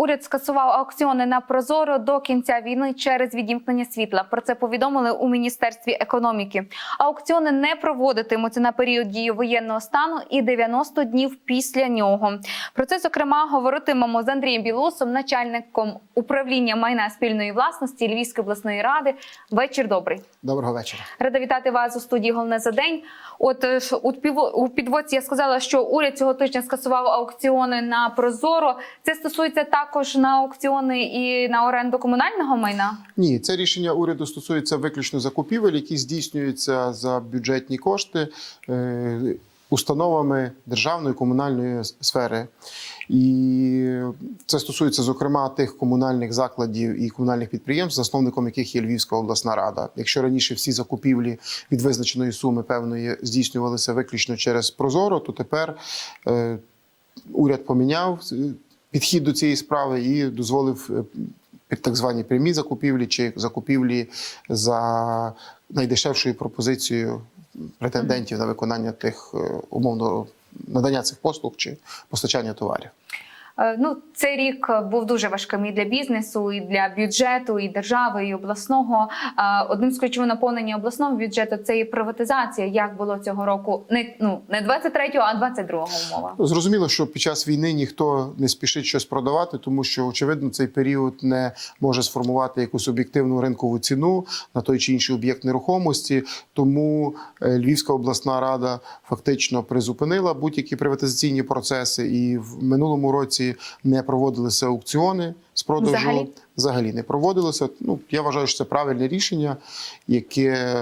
Уряд скасував аукціони на Прозоро до кінця війни через відімкнення світла. Про це повідомили у міністерстві економіки. Аукціони не проводитимуться на період дії воєнного стану і 90 днів після нього. Про це зокрема говоритимемо з Андрієм Білосом, начальником управління майна спільної власності Львівської обласної ради. Вечір добрий. Доброго вечора. Рада вітати вас у студії головне за день. От е, у підводці я сказала, що уряд цього тижня скасував аукціони на Прозоро. Це стосується також на аукціони і на оренду комунального майна. Ні, це рішення уряду стосується виключно закупівель, які здійснюються за бюджетні кошти е, установами державної комунальної сфери. І це стосується, зокрема, тих комунальних закладів і комунальних підприємств, засновником яких є Львівська обласна рада. Якщо раніше всі закупівлі від визначеної суми певної здійснювалися виключно через Прозоро, то тепер е, уряд поміняв підхід до цієї справи і дозволив е, під так звані прямі закупівлі чи закупівлі за найдешевшою пропозицією претендентів на виконання тих е, умовно надання цих послуг чи постачання товарів. Е, Ну, цей рік був дуже важким і для бізнесу, і для бюджету, і держави, і обласного. Е, Одним з ключових наповнення обласного бюджету це і приватизація. Як було цього року? Не ну не 23-го, а 22-го умова. Зрозуміло, що під час війни ніхто не спішить щось продавати, тому що очевидно цей період не може сформувати якусь об'єктивну ринкову ціну на той чи інший об'єкт нерухомості. Тому е, Львівська обласна рада фактично призупинила будь-які приватизаційні процеси, і в минулому році не проводилися аукціони з продажу. Взагалі? Взагалі не проводилося. Ну я вважаю, що це правильне рішення, яке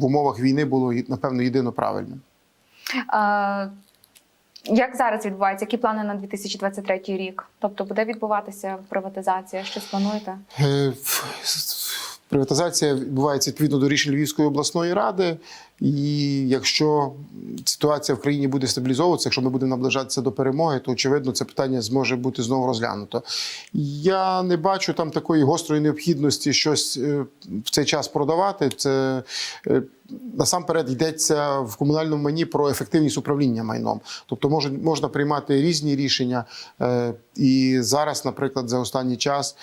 в умовах війни було напевно єдино правильним. Е, Як зараз відбувається? Які плани на 2023 рік? Тобто буде відбуватися приватизація? Щось плануєте? Е, Приватизація відбувається відповідно до рішень Львівської обласної ради. І якщо ситуація в країні буде стабілізовуватися, якщо ми будемо наближатися до перемоги, то очевидно це питання зможе бути знову розглянуто. Я не бачу там такої гострої необхідності щось е, в цей час продавати. Це е, насамперед йдеться в комунальному майні про ефективність управління майном. Тобто можна приймати різні рішення. е, І зараз, наприклад, за останній час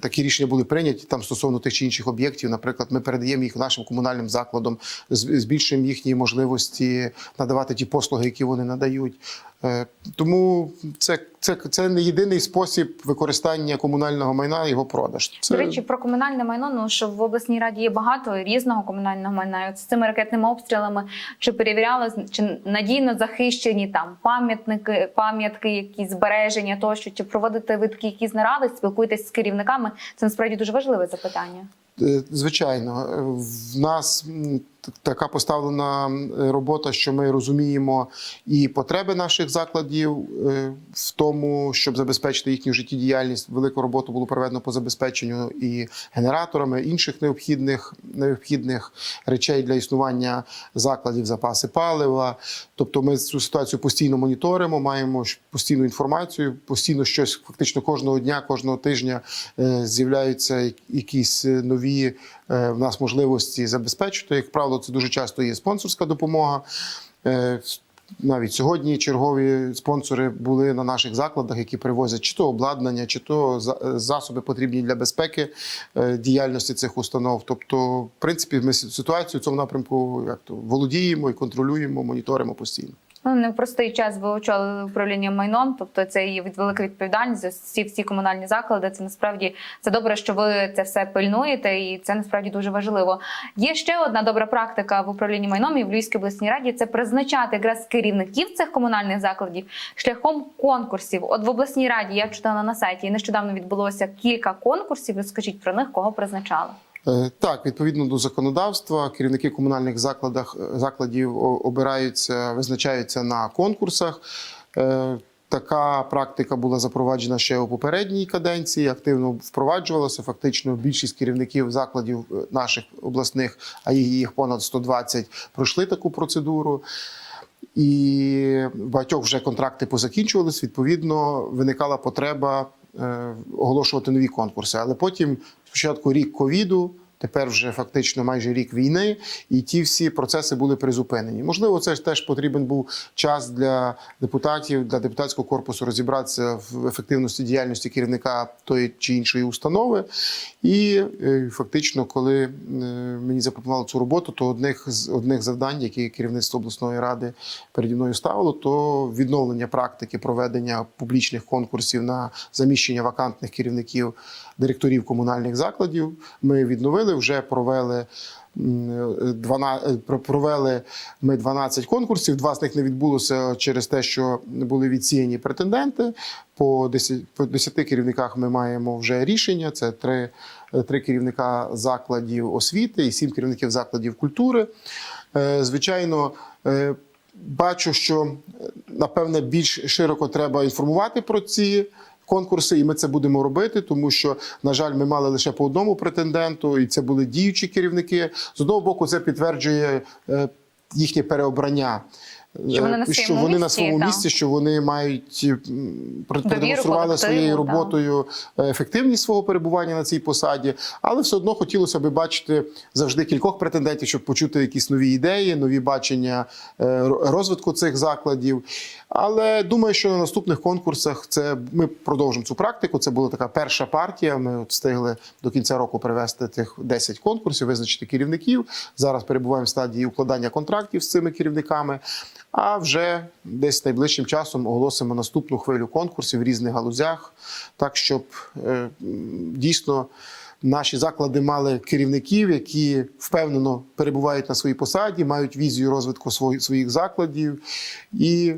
такі рішення були прийняті там стосовно тих чи інших об'єктів. Наприклад, ми передаємо їх нашим комунальним закладам, збільшуємо їхні можливості надавати ті послуги, які вони надають. Е, Тому це, це, це не єдиний спосіб використання комунального майна, його продаж. Це... До речі, про комунальне майно. Ну що в обласній раді є багато різного комунального майна. От З цими ракетними обстрілами чи перевіряли чи надійно захищені там пам'ятники, пам'ятки, якісь збереження тощо, чи проводите ви такі якісь наради, спілкуєтесь з керівниками? Це насправді дуже важливе запитання. Е, Звичайно, Е, в нас така поставлена робота, що ми розуміємо і потреби наших закладів е, в тому, щоб забезпечити їхню життєдіяльність. Велику роботу було проведено по забезпеченню і генераторами інших необхідних необхідних речей для існування закладів, запаси палива. Тобто, ми цю ситуацію постійно моніторимо, маємо постійну інформацію, постійно щось фактично кожного дня, кожного тижня е, з'являються якісь нові е, в нас можливості забезпечити. Як правило, це дуже часто є спонсорська допомога. Е, Навіть сьогодні чергові спонсори були на наших закладах, які привозять чи то обладнання, чи то засоби потрібні для безпеки е, діяльності цих установ. Тобто, в принципі, ми ситуацію в цьому напрямку як то володіємо і контролюємо, моніторимо постійно. Ну, не в простий час ви очолили управління майном, тобто це від велика відповідальність за всі всі комунальні заклади. Це насправді це добре, що ви це все пильнуєте, і це насправді дуже важливо. Є ще одна добра практика в управлінні майном і в Львівській обласній раді це призначати якраз керівників цих комунальних закладів шляхом конкурсів. От в обласній раді я читала на сайті, і нещодавно відбулося кілька конкурсів. Розкажіть про них, кого призначали. Е, Так, відповідно до законодавства, керівники комунальних закладах закладів обираються, визначаються на конкурсах. Е, Така практика була запроваджена ще у попередній каденції, активно впроваджувалася. Фактично, більшість керівників закладів е, наших обласних, а їх- понад 120, пройшли таку процедуру. І багатьох вже контракти позакінчувались. Відповідно, виникала потреба е, оголошувати нові конкурси. Але потім, спочатку рік ковіду, Тепер вже фактично майже рік війни, і ті всі процеси були призупинені. Можливо, це ж теж потрібен був час для депутатів, для депутатського корпусу розібратися в ефективності діяльності керівника тої чи іншої установи. І е, фактично, коли е, мені запропонували цю роботу, то одних з одних завдань, які керівництво обласної ради переді мною ставило, то відновлення практики проведення публічних конкурсів на заміщення вакантних керівників директорів комунальних закладів. Ми відновили, вже провели. м, 12, е, провели ми 12 конкурсів. Два з них не відбулося через те, що були відсіяні претенденти. По 10, по 10 керівниках ми маємо вже рішення. Це три, е, три керівника закладів освіти і сім керівників закладів культури. Е, Звичайно, бачу, що напевне більш широко треба інформувати про ці. Конкурси, і ми це будемо робити, тому що, на жаль, ми мали лише по одному претенденту, і це були діючі керівники. З одного боку, це підтверджує е, їхнє переобрання. Що вони на Е, що своєму вони на місці, своєму так. місці, що вони мають продемонстрували своєю роботою е, ефективність свого перебування на цій посаді, але все одно хотілося б бачити завжди кількох претендентів, щоб почути якісь нові ідеї, нові бачення е, розвитку цих закладів. Але думаю, що на наступних конкурсах це ми продовжимо цю практику. Це була така перша партія. Ми от встигли до кінця року привести тих 10 конкурсів, визначити керівників. Зараз перебуваємо в стадії укладання контрактів з цими керівниками. А вже десь найближчим часом оголосимо наступну хвилю конкурсів в різних галузях, так щоб е, дійсно. Наші заклади мали керівників, які впевнено перебувають на своїй посаді, мають візію розвитку свої- своїх закладів і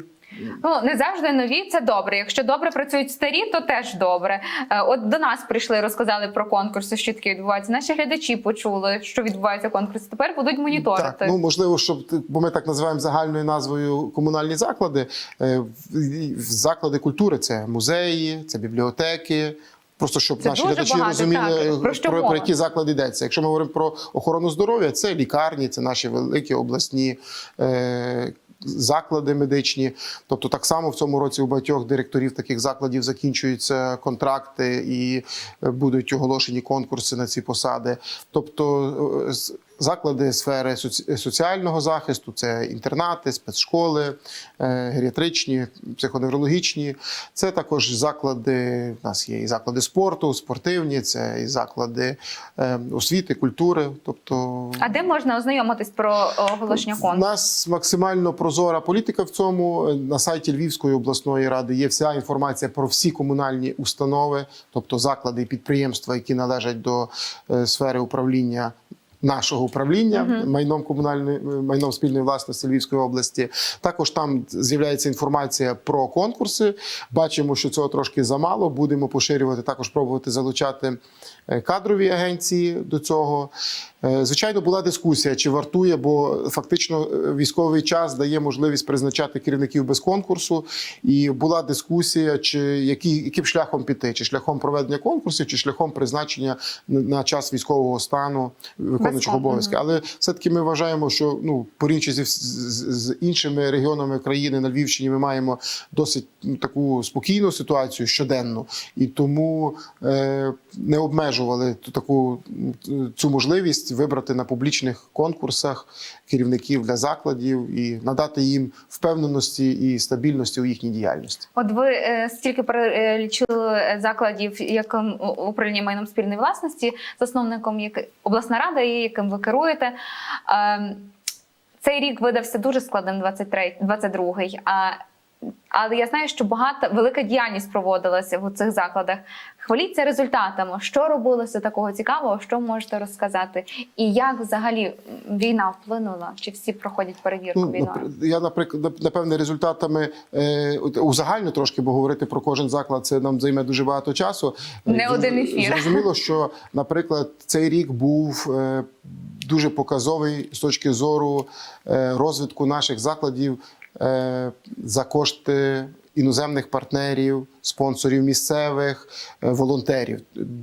Ну не завжди нові це добре. Якщо добре працюють старі, то теж добре. Е, От до нас прийшли, розказали про конкурси, що таке відбувається. Наші глядачі почули, що відбувається конкурс. Тепер будуть моніторити. Так, ну можливо, щоб бо ми так називаємо загальною назвою комунальні заклади. Е, Заклади культури це музеї, це бібліотеки. Просто щоб Це наші глядачі багато, розуміли, е, Про про, що про, мова? які заклади йдеться. Якщо ми говоримо про охорону здоров'я, це лікарні, це наші великі обласні. Е, Заклади медичні, тобто так само в цьому році у багатьох директорів таких закладів закінчуються контракти і е, будуть оголошені конкурси на ці посади. Тобто е, заклади сфери соціального захисту, це інтернати, спецшколи, е, геріатричні, психоневрологічні. Це також заклади. У нас є і заклади спорту, спортивні, це і заклади е, освіти, культури. Тобто А де можна ознайомитись про оголошення у нас максимально прозора політика в цьому. На сайті Львівської обласної ради є вся інформація про всі комунальні установи, тобто заклади і підприємства, які належать до е, сфери управління. Нашого управління майном комунальної майном спільної власності Львівської області. Також там з'являється інформація про конкурси. Бачимо, що цього трошки замало. Будемо поширювати, також пробувати залучати е, кадрові агенції до цього. Е, Звичайно, була дискусія, чи вартує, бо фактично е, військовий час дає можливість призначати керівників без конкурсу. І була дискусія, чи які, яким шляхом піти, чи шляхом проведення конкурсів, чи шляхом призначення на, час військового стану виконуючого конкурсу. обов'язки. Але все-таки ми вважаємо, що ну порівнюючи з, з, з іншими регіонами країни на Львівщині, ми маємо досить ну, таку спокійну ситуацію щоденну, і тому е, не обмежували таку цю можливість вибрати на публічних конкурсах керівників для закладів і надати їм впевненості і стабільності у їхній діяльності. От ви е, стільки перелічили е, закладів, яким управління майном спільної власності, засновником як обласна рада, і яким ви керуєте. Ем, Цей рік видався дуже складним, 23, 22-й. А, але я знаю, що багато велика діяльність проводилася в цих закладах. Хваліться результатами, що робилося такого цікавого, що можете розказати, і як взагалі війна вплинула, чи всі проходять перевірку Ну, війною? я наприклад, напевне, результатами е, узагально трошки, бо говорити про кожен заклад це нам займе дуже багато часу. Не Е, один ефір. Зрозуміло, що, наприклад, цей рік був е, дуже показовий з точки зору е, розвитку наших закладів за кошти іноземних партнерів, спонсорів місцевих, е, волонтерів.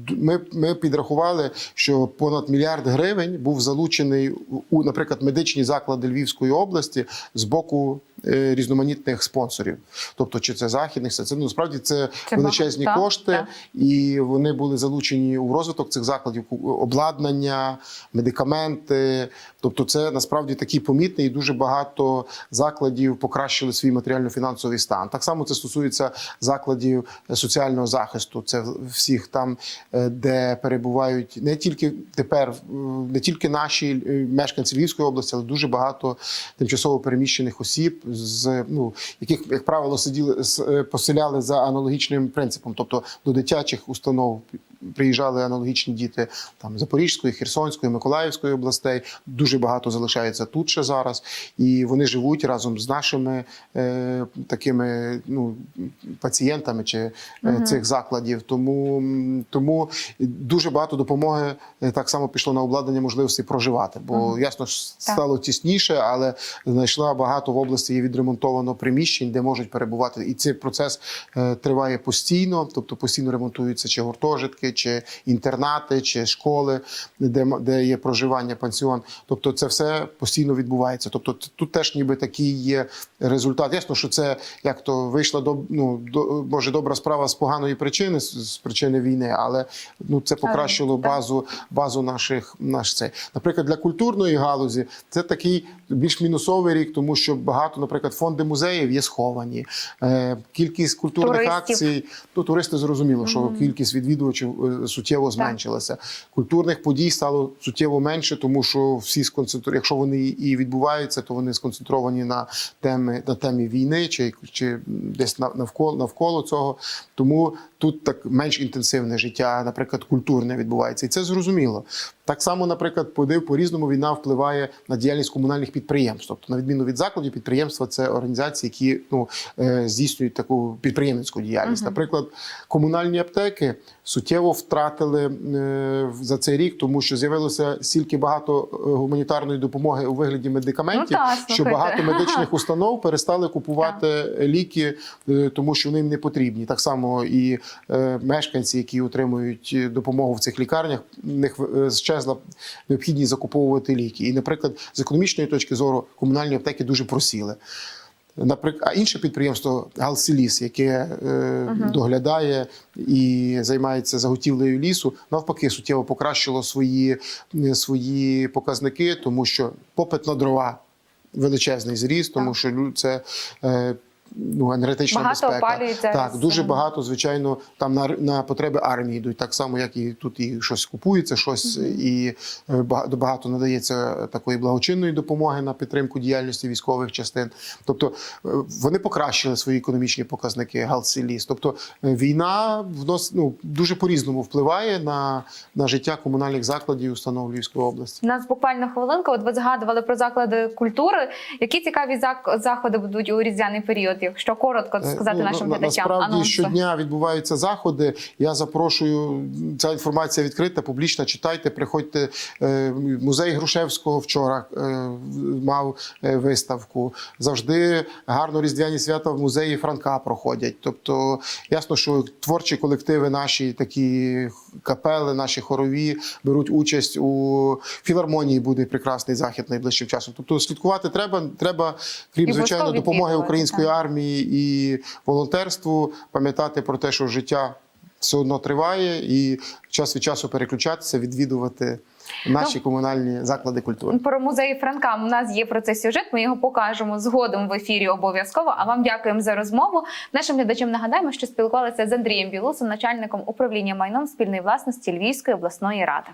Ми, ми підрахували, що понад мільярд гривень був залучений у, наприклад, медичні заклади Львівської області з боку е, різноманітних спонсорів. Тобто, чи це західних, це, ну, насправді це, Це величезні багато, кошти, так. і вони були залучені у розвиток цих закладів, обладнання, медикаменти. Тобто, це насправді такий помітний і дуже багато закладів покращили свій матеріально-фінансовий стан. Так само це стосується закладів соціального захисту. Це всіх там, е, де перебувають не тільки тепер, е, не тільки наші е, мешканці Львівської області, але дуже багато тимчасово переміщених осіб, з ну яких, як правило, сиділи поселяли за аналогічним принципом, тобто до дитячих установ приїжджали аналогічні діти там Запорізької, Херсонської, Миколаївської областей. Дуже багато залишається тут ще зараз, і вони живуть разом з нашими е, такими ну пацієнтами чи е, цих закладів. Тому, тому дуже багато допомоги е, так само пішло на обладнання можливості проживати, бо ясно ж стало тісніше, але знайшла багато в області є відремонтовано приміщень, де можуть перебувати. І цей процес е, триває постійно, тобто постійно ремонтуються чи гуртожитки, чи інтернати, чи школи, де, де є проживання, пансіон. Тобто, це все постійно відбувається. Тобто, тут теж ніби такий є результат. Ясно, що це як то вийшла до ну до може добра справа з поганої причини, з, причини війни, але ну це покращило базу базу наших наш цей. Наприклад, для культурної галузі це такий більш мінусовий рік, тому що багато, наприклад, фонди музеїв є сховані. Е, кількість культурних Туристів. акцій. Ну, туристи зрозуміло, що кількість відвідувачів е, суттєво зменшилася. Культурних подій стало суттєво менше, тому що всі сконцентру... якщо вони і відбуваються, то вони сконцентровані на теми на темі війни чи, чи десь нав- навколо навколо цього. Тому тут так менш інтенсивне життя, наприклад, культурне відбувається, і це зрозуміло. Так само, наприклад, подив по різному війна впливає на діяльність комунальних підприємств. Тобто, на відміну від закладів, підприємства це організації, які ну е, здійснюють таку підприємницьку діяльність. Наприклад, комунальні аптеки суттєво втратили е, за цей рік, тому що з'явилося стільки багато е, гуманітарної допомоги у вигляді медикаментів, Ну так, що багато медичних установ перестали купувати ліки, е, тому що вони їм не потрібні. Так само і мешканці, які отримують допомогу в цих лікарнях, в них е, щезла необхідність закуповувати ліки. І, наприклад, з економічної точки зору комунальні аптеки дуже просіли. Наприклад, а інше підприємство Галсиліс, яке е, доглядає і займається заготівлею лісу, навпаки, суттєво покращило свої, е, свої показники, тому що попит на дрова величезний зріс, тому що це. Е, Ну, енергетична Багато безпека. опалюється Так, дуже багато, звичайно, там на, на потреби армії йдуть. Так само, як і тут і щось купується, щось і е, бага- багато надається такої благочинної допомоги на підтримку діяльності військових частин. Тобто е, вони покращили свої економічні показники Галсиліс. Тобто е, війна внос, ну, дуже по-різному впливає на, на життя комунальних закладів і установ Львівської області. У нас буквально хвилинка. От ви згадували про заклади культури. Які цікаві заходи будуть у різдвяний період? Якщо коротко Е, сказати ну, нашим на- глядачам, Насправді анонси. щодня відбуваються заходи. Я запрошую. Ця інформація відкрита, публічна. Читайте, приходьте. Е, Музей Грушевського вчора е, мав виставку. Завжди гарно різдвяні свята в музеї Франка проходять. Тобто, ясно, що творчі колективи наші, такі капели, наші хорові беруть участь у філармонії. Буде прекрасний захід найближчим часом. Тобто, слідкувати треба. Треба, крім І звичайно, допомоги української так. Армії і волонтерству, пам'ятати про те, що життя все одно триває, і час від часу переключатися, відвідувати наші Ну, комунальні заклади культури. Про музей Франка у нас є про це сюжет. Ми його покажемо згодом в ефірі обов'язково. А вам дякуємо за розмову. Нашим глядачам нагадаємо, що спілкувалися з Андрієм Білусом, начальником управління майном спільної власності Львівської обласної ради.